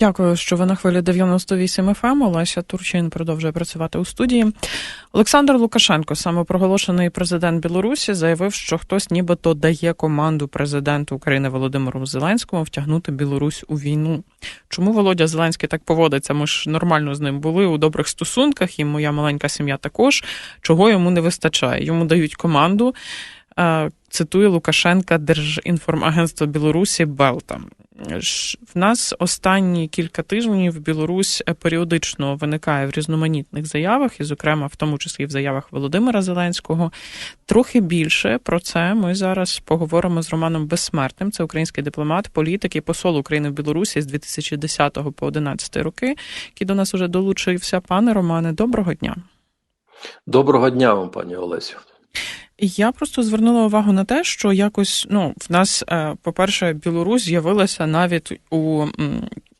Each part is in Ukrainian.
Дякую, що ви на хвилі 98 FM. Олеся Турчин продовжує працювати у студії. Олександр Лукашенко, самопроголошений президент Білорусі, заявив, що хтось нібито дає команду президенту України Володимиру Зеленському втягнути Білорусь у війну. Чому Володя Зеленський так поводиться? Ми ж нормально з ним були у добрих стосунках, і моя маленька сім'я також. Чого йому не вистачає? Йому дають команду. Цитує Лукашенка Держінформагентство Білорусі Белта. В нас останні кілька тижнів Білорусь періодично виникає в різноманітних заявах, і, зокрема, в тому числі в заявах Володимира Зеленського. Трохи більше про це ми зараз поговоримо з Романом Безсмертним. Це український дипломат, політик і посол України в Білорусі з 2010 по 2011 роки, який до нас уже долучився. Пане Романе, доброго дня. Доброго дня вам, пані Олесю. Я просто звернула увагу на те, що якось ну в нас, е, по-перше, Білорусь з'явилася навіть у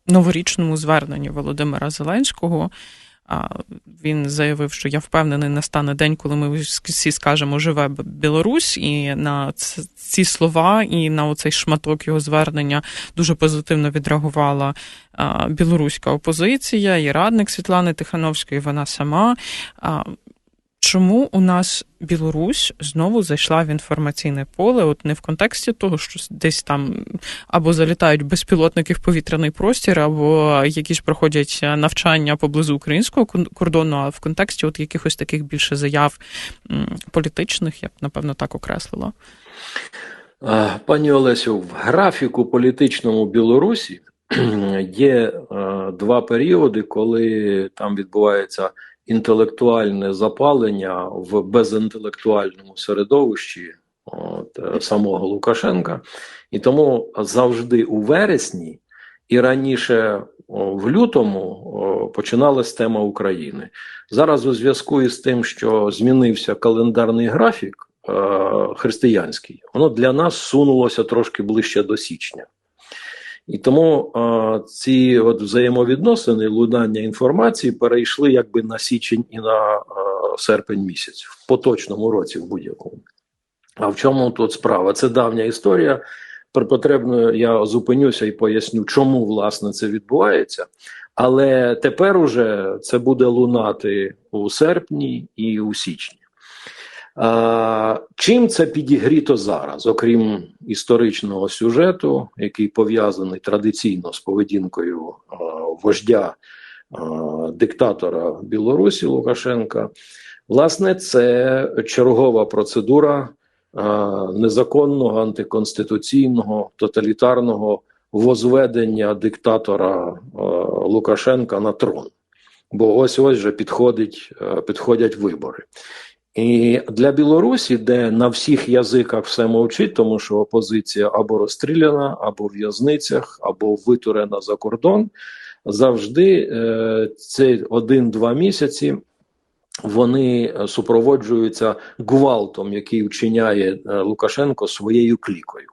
новорічному зверненні Володимира Зеленського. Він заявив, що я впевнений, настане день, коли ми всі скажемо живе Білорусь, і на ці слова, і на оцей шматок його звернення дуже позитивно відреагувала білоруська опозиція і радник Світлани Тихановської. Вона сама. Чому у нас Білорусь знову зайшла в інформаційне поле? От не в контексті того, що десь там або залітають безпілотники в повітряний простір, або якісь проходять навчання поблизу українського кордону, а в контексті от якихось таких більше заяв політичних, я б напевно так окреслила. Пані Олесю, в графіку політичному Білорусі є два періоди, коли там відбувається інтелектуальне запалення в безінтелектуальному середовищі от, е, самого Лукашенка, і тому завжди у вересні і раніше в лютому починалась тема України. Зараз у зв'язку із тим, що змінився календарний графік е, християнський, воно для нас сунулося трошки ближче до січня. І тому а, ці от взаємовідносини, лунання інформації перейшли якби на січень і на а, серпень місяць в поточному році, в будь-якому. А в чому тут справа? Це давня історія. Потрібно я зупинюся і поясню, чому власне це відбувається. Але тепер уже це буде лунати у серпні і у січні. Чим це підігріто зараз, окрім історичного сюжету, який пов'язаний традиційно з поведінкою вождя диктатора Білорусі Лукашенка, власне, це чергова процедура незаконного антиконституційного тоталітарного возведення диктатора Лукашенка на трон. Бо ось ось вже підходить, підходять вибори. І для Білорусі, де на всіх язиках все мовчить, тому що опозиція або розстріляна, або в в'язницях, або витурена за кордон, завжди е, ці один-два місяці вони супроводжуються гвалтом, який вчиняє е, Лукашенко своєю клікою.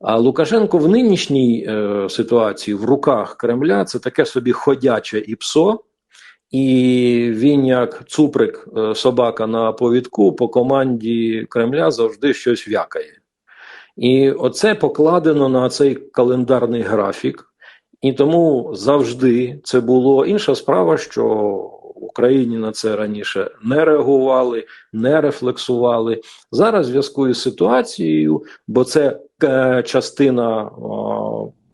А Лукашенко в нинішній е, ситуації в руках Кремля це таке собі ходяче іпсо. І він, як цуприк, е, собака на повідку, по команді Кремля завжди щось в'якає. І оце покладено на цей календарний графік. І тому завжди це було інша справа, що в Україні на це раніше не реагували, не рефлексували. Зараз зв'язку із ситуацією, бо це е, частина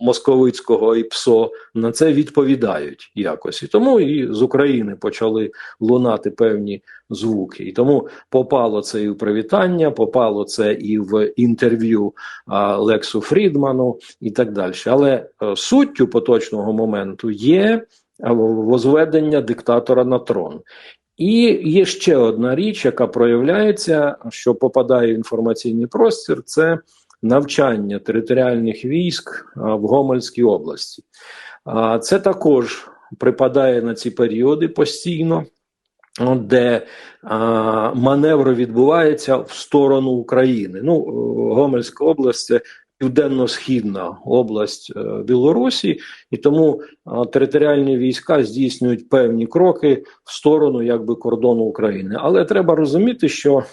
московицького і ПСО на це відповідають якось. І тому і з України почали лунати певні звуки. І тому попало це і в привітання, попало це і в інтерв'ю Лексу Фрідману і так далі. Але е, суттю поточного моменту є возведення диктатора на трон. І є ще одна річ, яка проявляється, що попадає в інформаційний простір, це навчання територіальних військ в Гомельській області. Це також припадає на ці періоди постійно. Де а, маневр відбувається в сторону України. Ну, Гомельська область це південно-східна область е, Білорусі, і тому е, територіальні війська здійснюють певні кроки в сторону якби кордону України. Але треба розуміти, що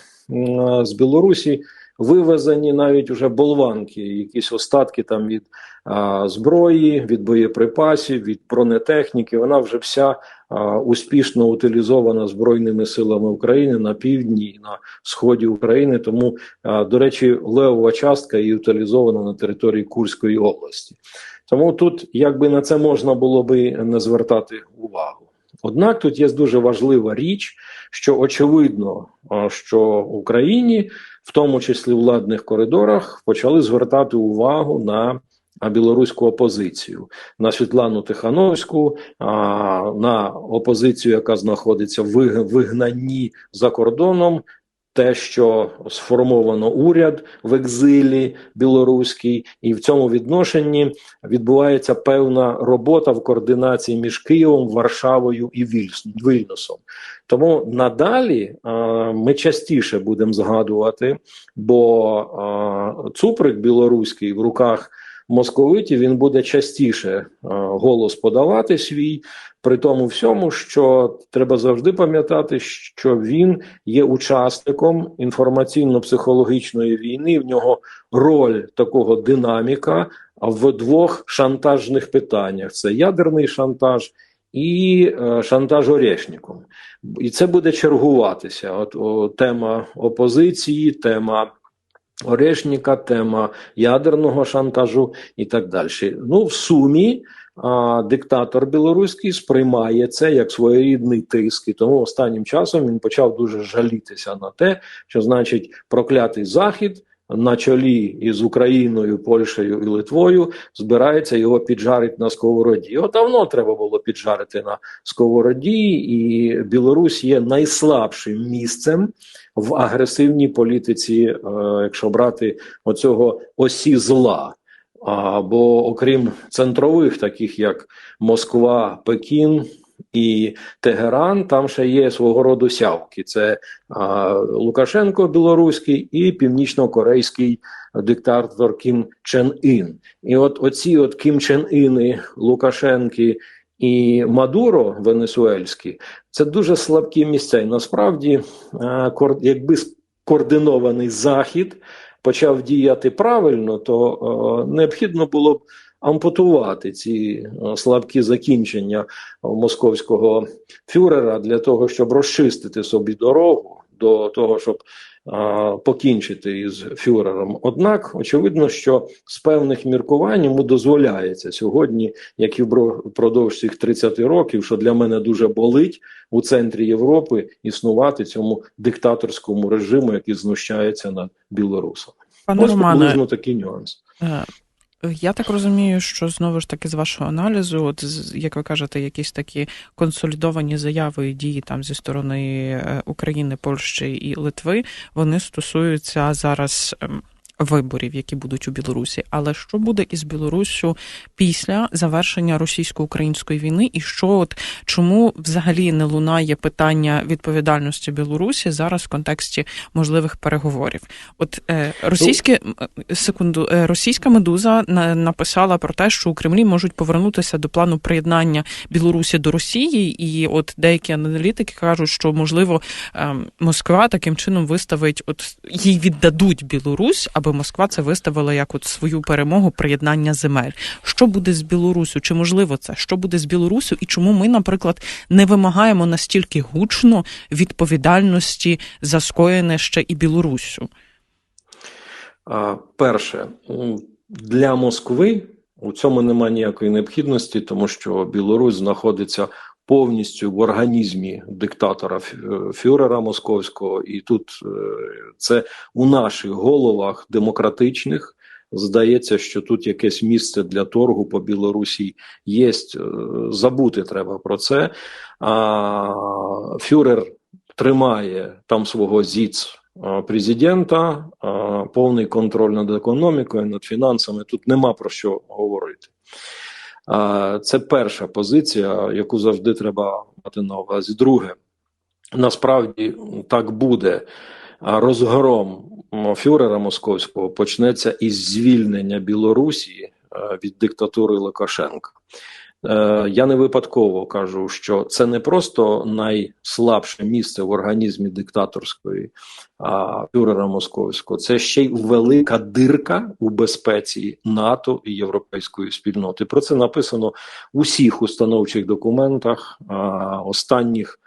з Білорусі вивезені навіть уже болванки, якісь остатки там від а, зброї, від боєприпасів, від бронетехніки. Вона вже вся а, успішно утилізована збройними силами України на півдні і на сході України. Тому, а, до речі, левова частка і утилізована на території Курської області. Тому тут якби на це можна було би не звертати увагу. Однак тут є дуже важлива річ, що очевидно, що Україні, в тому числі владних коридорах, почали звертати увагу на білоруську опозицію, на Світлану Тихановську, на опозицію, яка знаходиться в вигнанні за кордоном. Те, що сформовано уряд в екзилі білоруський, і в цьому відношенні відбувається певна робота в координації між Києвом, Варшавою і Вільнюсом. Тому надалі а, ми частіше будемо згадувати, бо а, цуприк білоруський в руках московитів він буде частіше голос подавати свій. При тому всьому, що треба завжди пам'ятати, що він є учасником інформаційно-психологічної війни. В нього роль такого динаміка в двох шантажних питаннях: це ядерний шантаж і е, шантаж Орешником. І це буде чергуватися. От о, тема опозиції, тема. Орешника, тема ядерного шантажу і так далі. Ну, в сумі а, диктатор білоруський сприймає це як своєрідний тиск, і тому останнім часом він почав дуже жалітися на те, що значить проклятий захід на чолі із Україною, Польщею і Литвою збирається його піджарити на сковороді. Його давно треба було піджарити на сковороді, і Білорусь є найслабшим місцем в агресивній політиці, е, якщо брати оцього осі зла. А, бо окрім центрових, таких як Москва, Пекін і Тегеран, там ще є свого роду сявки. Це а, Лукашенко білоруський і північно-корейський диктатор Кім Чен Ін. І от оці от Кім Чен Іни, Лукашенки і Мадуро Венесуельський це дуже слабкі місця. І насправді, якби координований захід почав діяти правильно, то необхідно було б ампутувати ці е, слабкі закінчення е, московського фюрера для того, щоб розчистити собі дорогу до того, щоб е, покінчити із фюрером. Однак, очевидно, що з певних міркувань йому дозволяється сьогодні, як і впродовж цих 30 років, що для мене дуже болить у центрі Європи існувати цьому диктаторському режиму, який знущається над білорусами. Пане Ось Романе, приблизно такий нюанс. Е, Я так розумію, що знову ж таки з вашого аналізу, от як ви кажете, якісь такі консолідовані заяви і дії там зі сторони е, України, Польщі і Литви, вони стосуються зараз. Виборів, які будуть у Білорусі, але що буде із Білоруссю після завершення російсько-української війни, і що от чому взагалі не лунає питання відповідальності Білорусі зараз в контексті можливих переговорів? От е, російське секунду, е, російська медуза на, написала про те, що у Кремлі можуть повернутися до плану приєднання Білорусі до Росії, і от деякі аналітики кажуть, що можливо ем, Москва таким чином виставить, от їй віддадуть Білорусь, аби Москва це виставила як от свою перемогу приєднання земель. Що буде з Білорусю? Чи можливо це? Що буде з Білорусю? І чому ми, наприклад, не вимагаємо настільки гучно відповідальності за скоєне ще і Білоруссю? Перше, для Москви у цьому немає ніякої необхідності, тому що Білорусь знаходиться повністю в організмі диктатора Фюрера московського, і тут е, це у наших головах демократичних. Здається, що тут якесь місце для торгу по Білорусі є. Е, Забути треба про це. А Фюрер тримає там свого зіц президента, повний контроль над економікою, над фінансами. Тут нема про що говорити. Це перша позиція, яку завжди треба мати на увазі. Друге, насправді так буде розгром фюрера московського почнеться із звільнення Білорусі від диктатури Лукашенка. Е, Я не випадково кажу, що це не просто найслабше місце в організмі диктаторської фюрера московського, це ще й велика дирка у безпеці НАТО і європейської спільноти. Про це написано у всіх установчих документах останніх.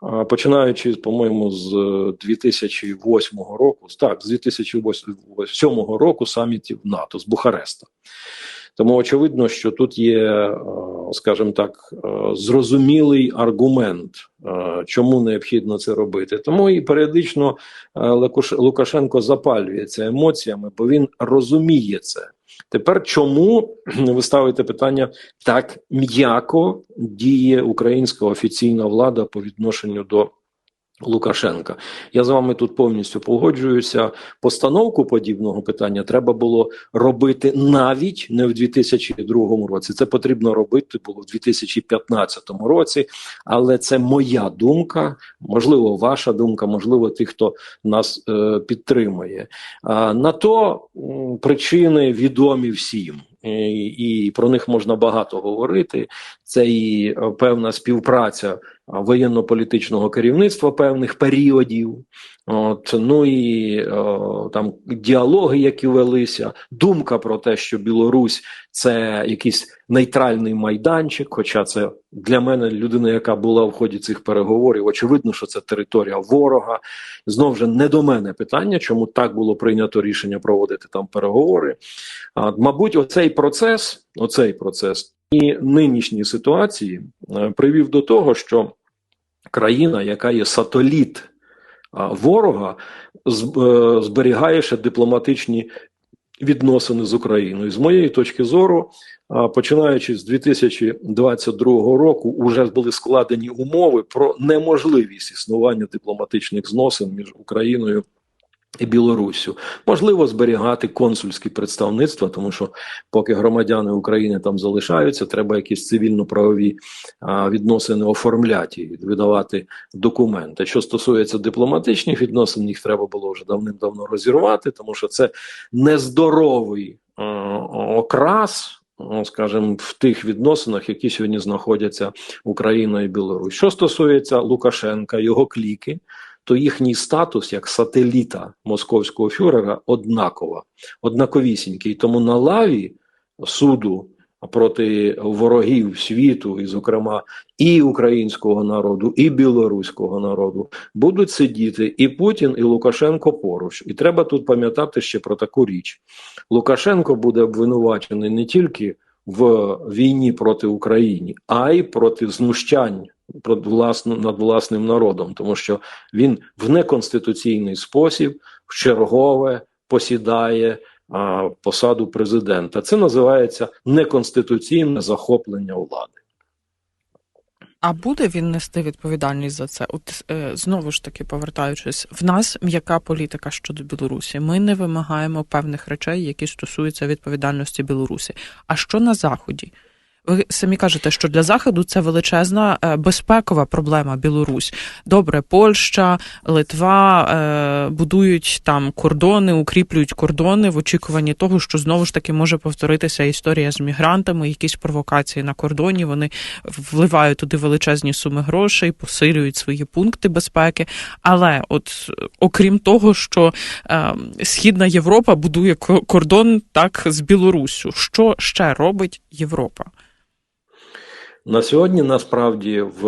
а, Починаючи, по-моєму, з е, 2008 року, так, з 2007 року самітів НАТО з Бухареста. Тому очевидно, що тут є, е, скажімо так, е, зрозумілий аргумент, е, чому необхідно це робити. Тому і періодично Лукашенко запалюється емоціями, бо він розуміє це. Тепер чому ви ставите питання так м'яко діє українська офіційна влада по відношенню до Лукашенка? Я з вами тут повністю погоджуюся. Постановку подібного питання треба було робити навіть не в 2002 році. Це потрібно робити було в 2015 році, але це моя думка, можливо, ваша думка, можливо, тих, хто нас е, підтримує. А, на то м, причини відомі всім. І, про них можна багато говорити. Це і е, певна співпраця воєнно-політичного керівництва певних періодів. От, ну і е, там діалоги, які велися, думка про те, що Білорусь це якийсь нейтральний майданчик. Хоча це для мене людина, яка була в ході цих переговорів, очевидно, що це територія ворога. Знову ж не до мене питання, чому так було прийнято рішення проводити там переговори. А, мабуть, оцей процес, оцей процес і нинішні ситуації е, привів до того, що країна, яка є сателіт ворога, е, зберігає ще дипломатичні відносини з Україною. З моєї точки зору, починаючи з 2022 року, уже були складені умови про неможливість існування дипломатичних зносин між Україною. І Білоруссю можливо зберігати консульські представництва, тому що поки громадяни України там залишаються, треба якісь цивільно-правові відносини оформляти і видавати документи. Що стосується дипломатичних відносин, їх треба було вже давним-давно розірвати, тому що це нездоровий окрас. ну, Скажімо, в тих відносинах, які сьогодні знаходяться Україна і Білорусь. Що стосується Лукашенка, його кліки, то їхній статус як сателіта московського фюрера однакова, однаковісінький. Тому на лаві суду проти ворогів світу, і, зокрема, і українського народу, і білоруського народу, будуть сидіти і Путін, і Лукашенко поруч. І треба тут пам'ятати ще про таку річ: Лукашенко буде обвинувачений не тільки в війні проти України, а й проти знущань над власним народом, тому що він в неконституційний спосіб в чергове посідає а, посаду президента. Це називається неконституційне захоплення влади. А буде він нести відповідальність за це? От е, знову ж таки повертаючись, в нас м'яка політика щодо Білорусі. Ми не вимагаємо певних речей, які стосуються відповідальності Білорусі. А що на заході? Ви самі кажете, що для заходу це величезна е, безпекова проблема Білорусь. Добре, Польща, Литва е, будують там кордони, укріплюють кордони в очікуванні того, що знову ж таки може повторитися історія з мігрантами, якісь провокації на кордоні. Вони вливають туди величезні суми грошей, посилюють свої пункти безпеки. Але, от окрім того, що е, Східна Європа будує кордон так з Білоруссю, що ще робить Європа? На сьогодні насправді в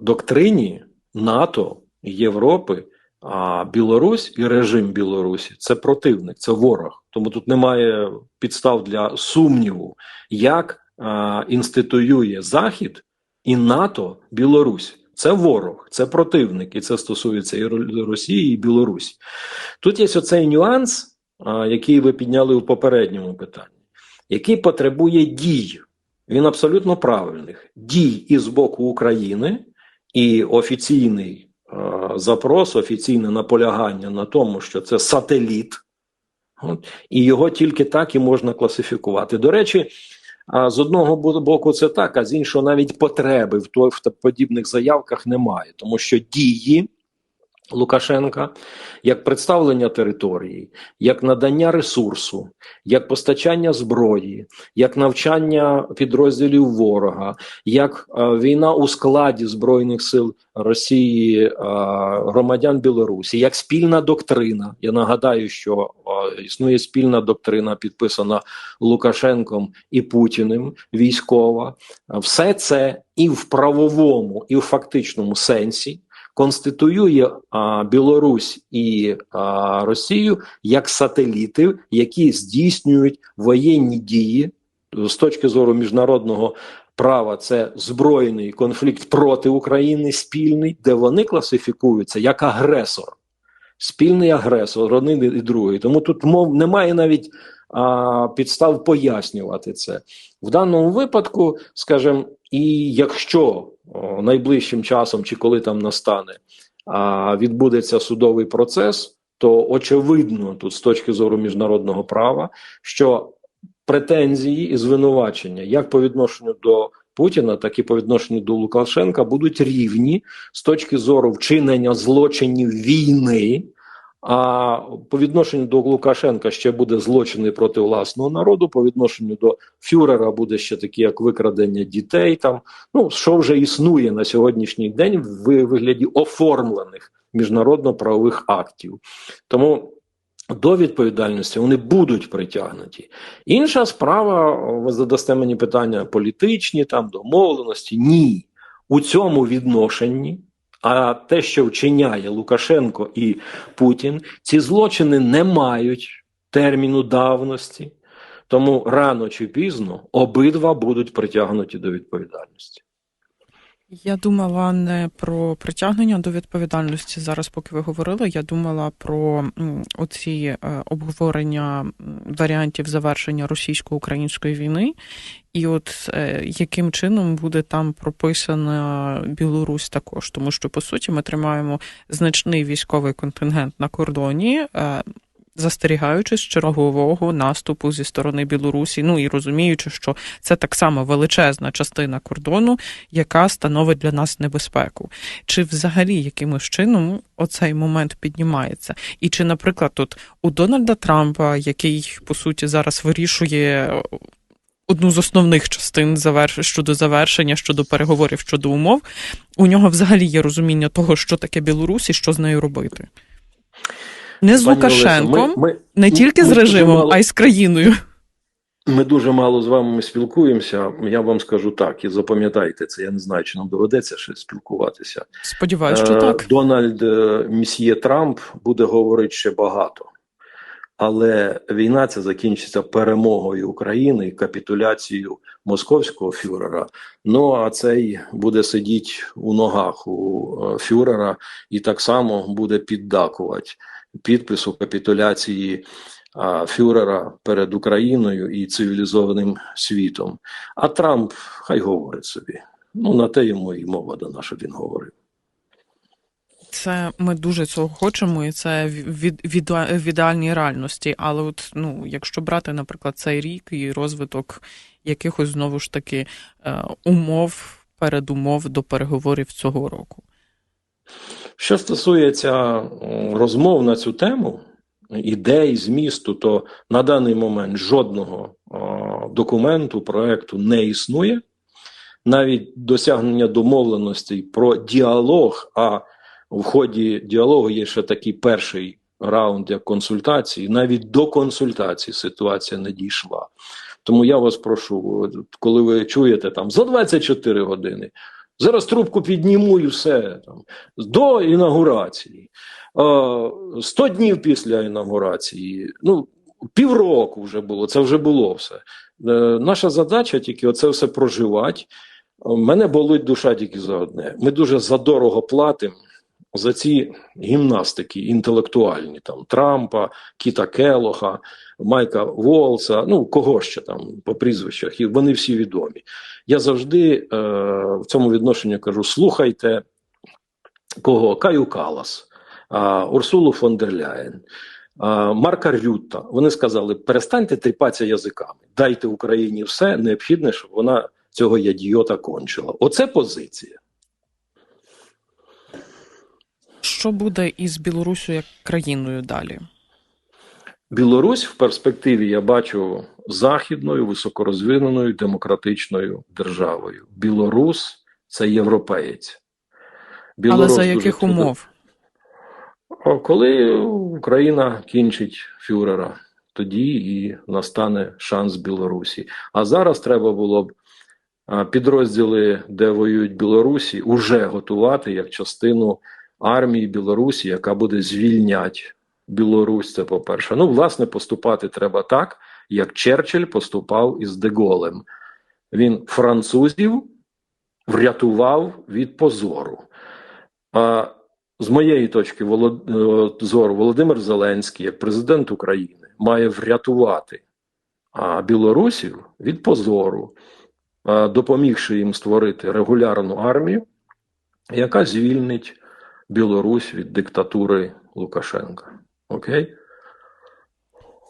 доктрині НАТО Європи, а Білорусь і режим Білорусі це противник, це ворог. Тому тут немає підстав для сумніву, як а, інституює Захід і НАТО Білорусь. Це ворог, це противник, і це стосується і Росії, і Білорусі. Тут є оцей нюанс, а, який ви підняли у попередньому питанні, який потребує дій. Він абсолютно правильних. Дій і з боку України, і офіційний е, запрос, офіційне наполягання на тому, що це сателіт, от, і його тільки так і можна класифікувати. До речі, а з одного боку це так, а з іншого навіть потреби в, той, в подібних заявках немає, тому що дії Лукашенка як представлення території, як надання ресурсу, як постачання зброї, як навчання підрозділів ворога, як е, війна у складі збройних сил Росії, е, громадян Білорусі, як спільна доктрина. Я нагадаю, що е, існує спільна доктрина, підписана Лукашенком і Путіним, військова. Все це і в правовому, і в фактичному сенсі конституює Білорусь і Росію як сателіти, які здійснюють воєнні дії з точки зору міжнародного права. Це збройний конфлікт проти України, спільний, де вони класифікуються як агресор, спільний агресор, один і другий. Тому тут мов немає навіть підстав пояснювати це в даному випадку, скажімо, і якщо найближчим часом чи коли там настане, відбудеться судовий процес, то очевидно, тут з точки зору міжнародного права, що претензії і звинувачення як по відношенню до Путіна, так і по відношенню до Лукашенка будуть рівні з точки зору вчинення злочинів війни. А по відношенню до Лукашенка ще буде злочини проти власного народу. По відношенню до Фюрера буде ще такі, як викрадення дітей. Там ну що вже існує на сьогоднішній день в вигляді оформлених міжнародно-правових актів. Тому до відповідальності вони будуть притягнуті. Інша справа, ви задасте мені питання політичні, там домовленості. Ні, у цьому відношенні. А те, що вчиняє Лукашенко і Путін, ці злочини не мають терміну давності, тому рано чи пізно обидва будуть притягнуті до відповідальності. Я думала не про притягнення до відповідальності зараз, поки ви говорили. Я думала про оці е, обговорення варіантів завершення російсько-української війни, і от е, яким чином буде там прописана Білорусь також, тому що по суті ми тримаємо значний військовий контингент на кордоні. Е, застерігаючись чергового наступу зі сторони Білорусі, ну і розуміючи, що це так само величезна частина кордону, яка становить для нас небезпеку. Чи взагалі якимось чином оцей момент піднімається? І чи, наприклад, тут у Дональда Трампа, який по суті зараз вирішує. Одну з основних частин щодо завершення, щодо переговорів щодо умов, у нього взагалі є розуміння того, що таке Білорусь і що з нею робити. Не з Пані Лукашенком, ми, ми, не тільки ми з режимом, мало, а й з країною. Ми дуже мало з вами спілкуємося. Я вам скажу так, і запам'ятайте це. Я не знаю, чи нам доведеться ще спілкуватися. Сподіваюся, що е, так. Дональд е, Місьє Трамп буде говорити ще багато. Але війна ця закінчиться перемогою України, капітуляцією московського фюрера. Ну а цей буде сидіти у ногах у е, фюрера і так само буде піддакувати підпису капітуляції фюрера перед Україною і цивілізованим світом. А Трамп хай говорить собі. Ну на те йому і мова дана, щоб він говорив. Це ми дуже цього хочемо, і це від, від, в ідеальній реальності. Але от ну, якщо брати, наприклад, цей рік і розвиток якихось знову ж таки е, умов, передумов до переговорів цього року. Що стосується розмов на цю тему, ідей, змісту, то на даний момент жодного документу, проекту не існує. Навіть досягнення домовленостей про діалог, а в ході діалогу є ще такий перший раунд як консультації. Навіть до консультації ситуація не дійшла. Тому я вас прошу, коли ви чуєте там за 24 години. Зараз трубку підніму і все там до інаугурації. 100 днів після інаугурації. Ну, півроку вже було, це вже було все. Е, наша задача тільки оце все проживати. Мене болить душа тільки за одне. Ми дуже задорого платимо за ці гімнастики інтелектуальні там Трампа, Кіта Келоха, Майка Волса, ну кого ще там по прізвищах, і вони всі відомі. Я завжди е, в цьому відношенні кажу: слухайте кого? Каю Калас, е, Урсулу фон дер Ляєн, Марка Рютта. Вони сказали: перестаньте тріпатися язиками, дайте Україні все необхідне, щоб вона цього ядіота кончила. Оце позиція. Що буде із Білоруссю як країною далі? Білорусь в перспективі я бачу західною високорозвиненою демократичною державою. Білорус це європеєць. Але за яких твердо- умов? Коли Україна кінчить фюрера, тоді і настане шанс Білорусі. А зараз треба було б підрозділи, де воюють Білорусі, уже готувати як частину армії Білорусі, яка буде звільняти Білорусь. Це по-перше. Ну, власне, поступати треба так, як Черчилль поступав із Деголем. Він французів врятував від позору. А з моєї точки е, зору, Володимир Зеленський, як президент України, має врятувати білорусів від позору, допомігши їм створити регулярну армію, яка звільнить Білорусь від диктатури Лукашенка. Окей?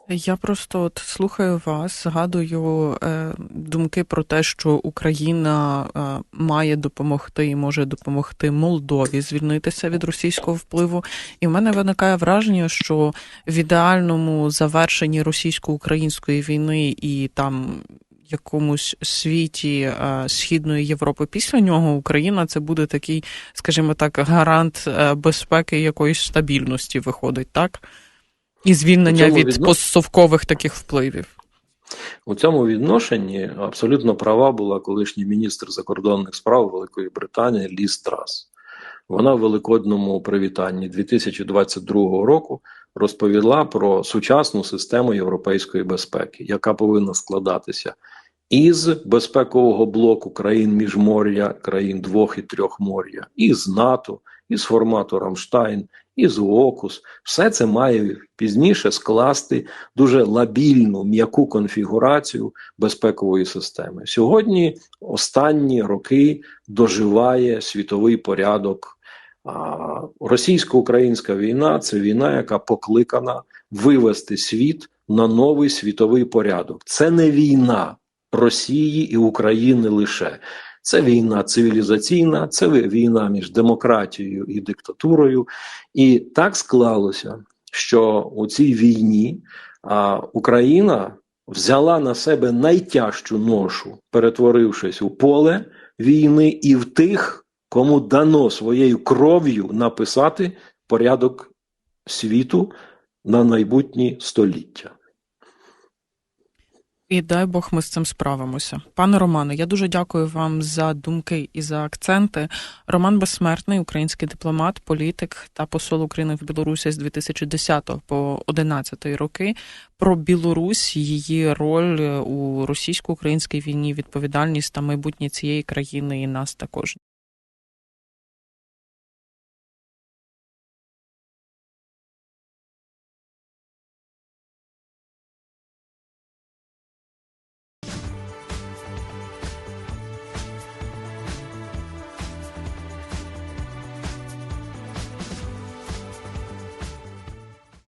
Я просто от слухаю вас, згадую е, думки про те, що Україна е, має допомогти і може допомогти Молдові звільнитися від російського впливу. І в мене виникає враження, що в ідеальному завершенні російсько-української війни і там якомусь світі східної Європи після нього Україна це буде такий, скажімо так, гарант е, безпеки якоїсь стабільності виходить, так? І звільнення від відно- постсовкових таких впливів. У цьому відношенні абсолютно права була колишній міністр закордонних справ Великої Британії Ліз Трас. Вона в великодному привітанні 2022 року розповіла про сучасну систему європейської безпеки, яка повинна складатися із безпекового блоку країн міжмор'я, країн двох і трьох мор'я, із НАТО, із формату Рамштайн, із ОКУС. Все це має пізніше скласти дуже лабільну м'яку конфігурацію безпекової системи. Сьогодні останні роки доживає світовий порядок. Російсько-українська війна це війна, яка покликана вивести світ на новий світовий порядок. Це не війна Росії і України лише. Це війна цивілізаційна, це війна між демократією і диктатурою. І так склалося, що у цій війні а, Україна взяла на себе найтяжчу ношу, перетворившись у поле війни і в тих, кому дано своєю кров'ю написати порядок світу на майбутні століття. І дай Бог ми з цим справимося. Пане Романе, я дуже дякую вам за думки і за акценти. Роман Безсмертний, український дипломат, політик та посол України в Білорусі з 2010 по 2011 роки. Про Білорусь, її роль у російсько-українській війні, відповідальність та майбутнє цієї країни і нас також.